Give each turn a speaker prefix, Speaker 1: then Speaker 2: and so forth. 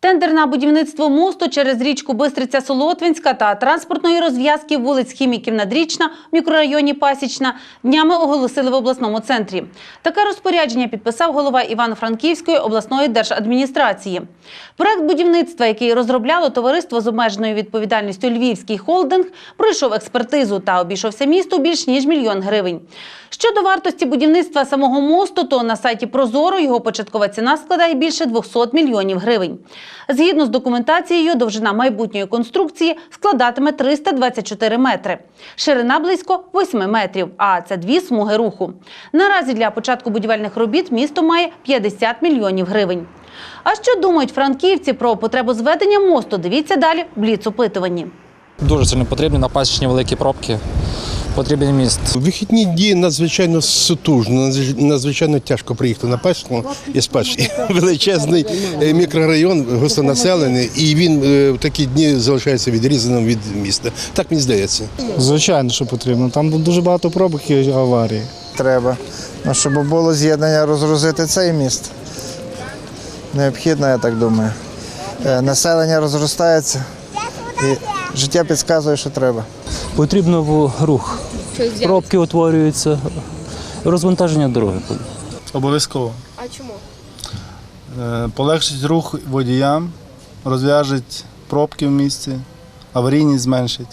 Speaker 1: Тендер на будівництво мосту через річку Бистриця Солотвинська та транспортної розв'язки вулиць Хіміків Надрічна в мікрорайоні Пасічна днями оголосили в обласному центрі. Таке розпорядження підписав голова Івано-Франківської обласної держадміністрації. Проект будівництва, який розробляло товариство з обмеженою відповідальністю Львівський холдинг, пройшов експертизу та обійшовся місту більш ніж мільйон гривень. Щодо вартості будівництва самого мосту, то на сайті Прозоро його початкова ціна складає більше 200 мільйонів гривень. Згідно з документацією, довжина майбутньої конструкції складатиме 324 метри, ширина близько 8 метрів, а це дві смуги руху. Наразі для початку будівельних робіт місто має 50 мільйонів гривень. А що думають франківці про потребу зведення мосту? Дивіться далі в бліц-опитуванні.
Speaker 2: Дуже сильно потрібні на пасічні великі пробки. Потрібен міст.
Speaker 3: У вихідні дні надзвичайно сутужно, надзвичайно тяжко приїхати на Пасху і Пасхи. Величезний е, мікрорайон, густонаселений, і він е, в такі дні залишається відрізаним від міста. Так мені здається.
Speaker 4: Звичайно, що потрібно. Там дуже багато пробок і аварій.
Speaker 5: треба, ну, щоб було з'єднання розгрузити цей міст. Необхідно, я так думаю. Е, Населення розростається і життя підказує, що треба.
Speaker 6: Потрібно в рух. Пробки утворюються, розвантаження дороги.
Speaker 7: Обов'язково.
Speaker 8: А чому?
Speaker 7: Е, Полегшить рух водіям, розв'яжуть пробки в місті, аварійність зменшить.